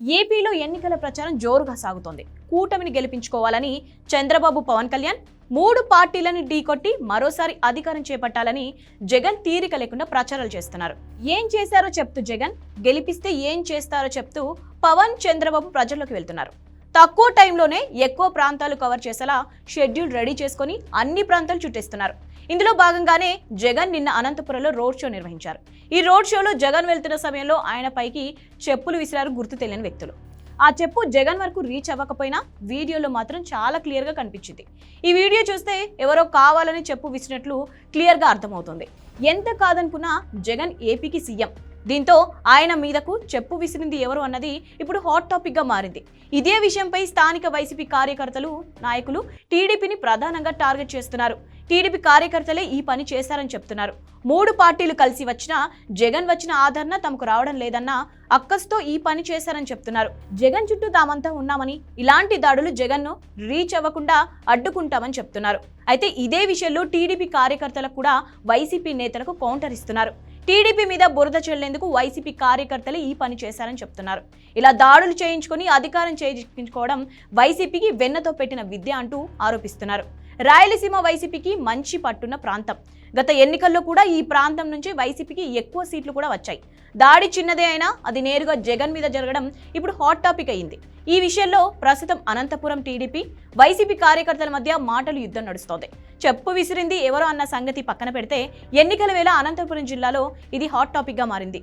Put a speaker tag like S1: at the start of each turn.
S1: ఏపీలో ఎన్నికల ప్రచారం జోరుగా సాగుతోంది. కూటమిని గెలిపించుకోవాలని చంద్రబాబు పవన్ కళ్యాణ్ మూడు పార్టీలను ఢీకొట్టి మరోసారి అధికారం చేపట్టాలని జగన్ తీరిక లేకుండా ప్రచారాలు చేస్తున్నారు. ఏం చేశారో చెప్తూ జగన్ గెలిపిస్తే ఏం చేస్తారో చెప్తూ పవన్ చంద్రబాబు ప్రజల్లోకి వెళ్తున్నారు. తక్కువ టైంలోనే ఎక్కువ ప్రాంతాలు కవర్ చేసేలా షెడ్యూల్ రెడీ చేసుకొని అన్ని ప్రాంతాలు చుట్టేస్తున్నారు. ఇందులో భాగంగానే జగన్ నిన్న అనంతపురంలో రోడ్ షో నిర్వహించారు. ఈ రోడ్ షోలో జగన్ వెళ్తున్న సమయంలో ఆయన పైకి చెప్పులు విసిరారు గుర్తు తెలియని వ్యక్తులు. ఆ చెప్పు జగన్ వరకు రీచ్ అవ్వకపోయినా వీడియోలో మాత్రం చాలా క్లియర్గా కనిపించింది. ఈ వీడియో చూస్తే ఎవరో కావాలని చెప్పు విసినట్లు క్లియర్గా అర్థమవుతుంది. ఎంత కాదనుకున్నా జగన్ ఏపీకి సీఎం. దీంతో ఆయన మీదకు చెప్పు విసిరింది ఎవరు అన్నది ఇప్పుడు హాట్ టాపిక్గా మారింది. ఇదే విషయంపై స్థానిక వైసీపీ కార్యకర్తలు నాయకులు టీడీపీని ప్రధానంగా టార్గెట్ చేస్తున్నారు. టీడీపీ కార్యకర్తలే ఈ పని చేశారని చెప్తున్నారు. మూడు పార్టీలు కలిసి వచ్చినా జగన్ వచ్చిన ఆదరణ తమకు రావడం లేదన్న అక్కస్తో ఈ పని చేశారని చెప్తున్నారు. జగన్ చుట్టూ తామంతా ఉన్నామని ఇలాంటి దాడులు జగన్ను రీచ్ అవ్వకుండా అడ్డుకుంటామని చెప్తున్నారు. అయితే ఇదే విషయంలో టీడీపీ కార్యకర్తలకు కూడా వైసీపీ నేతలకు కౌంటర్ ఇస్తున్నారు. టీడీపీ మీద బురద చెల్లేందుకు వైసీపీ కార్యకర్తలే ఈ పని చేశారని చెప్తున్నారు. ఇలా దాడులు చేయించుకొని అధికారం చేయించుకోవడం వైసీపీకి వెన్నతో పెట్టిన విద్య అంటూ ఆరోపిస్తున్నారు. రాయలసీమ వైసీపీకి మంచి పట్టున్న ప్రాంతం. గత ఎన్నికల్లో కూడా ఈ ప్రాంతం నుంచి వైసీపీకి ఎక్కువ సీట్లు కూడా వచ్చాయి. దాడి చిన్నదే అయినా అది నేరుగా జగన్ మీద జరగడం ఇప్పుడు హాట్ టాపిక్ అయింది. ఈ విషయంలో ప్రస్తుతం అనంతపురం టీడీపీ వైసీపీ కార్యకర్తల మధ్య మాటలు యుద్ధం నడుస్తోంది. చెప్పు విసిరింది ఎవరో అన్న సంగతి పక్కన పెడితే ఎన్నికల వేళ అనంతపురం జిల్లాలో ఇది హాట్ టాపిక్గా మారింది.